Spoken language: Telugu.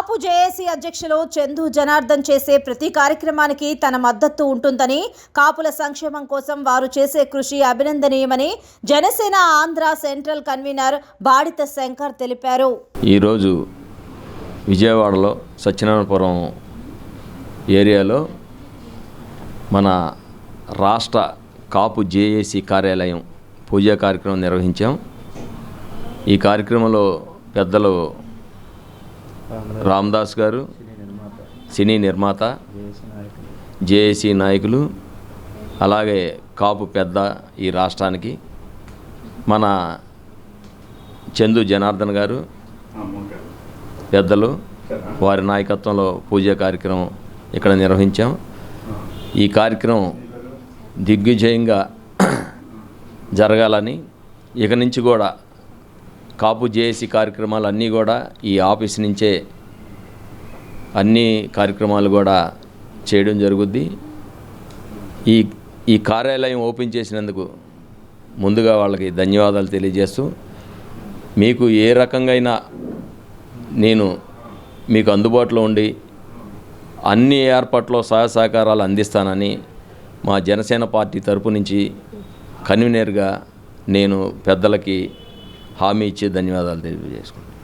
కాపు జేఏసీ అధ్యక్షులు చందు జనార్దన్ చేసే ప్రతి కార్యక్రమానికి తన మద్దతు ఉంటుందని కాపుల సంక్షేమం కోసం వారు చేసే కృషి అభినందనీయమని జనసేన ఆంధ్ర సెంట్రల్ కన్వీనర్ బాడిత శంకర్ తెలిపారు. ఈరోజు విజయవాడలో సత్యనారాయణపురం ఏరియాలో మన రాష్ట్ర కాపు జేఏసీ కార్యాలయం పూజా కార్యక్రమం నిర్వహించాం. ఈ కార్యక్రమంలో పెద్దలు రామ్దాస్ గారు సినీ నిర్మాత జేఏసీ నాయకులు అలాగే కాపు పెద్ద ఈ రాష్ట్రానికి మన చందు జనార్దన్ గారు పెద్దలు వారి నాయకత్వంలో పూజా కార్యక్రమం ఇక్కడ నిర్వహించాం. ఈ కార్యక్రమం దిగ్విజయంగా జరగాలని ఇక నుంచి కూడా కాపు జేఏసీ కార్యక్రమాలు అన్నీ కూడా ఈ ఆఫీస్ నుంచే అన్ని కార్యక్రమాలు కూడా చేయడం జరుగుద్ది. ఈ ఈ కార్యాలయం ఓపెన్ చేసినందుకు ముందుగా వాళ్ళకి ధన్యవాదాలు తెలియజేస్తూ మీకు ఏ రకంగా నేను మీకు అందుబాటులో ఉండి అన్ని ఏర్పాట్లో సహాయ సహకారాలు అందిస్తానని మా జనసేన పార్టీ తరపు నుంచి కన్వీనర్గా నేను పెద్దలకి హామీ ఇచ్చి ధన్యవాదాలు తెలియజేసుకుంటాను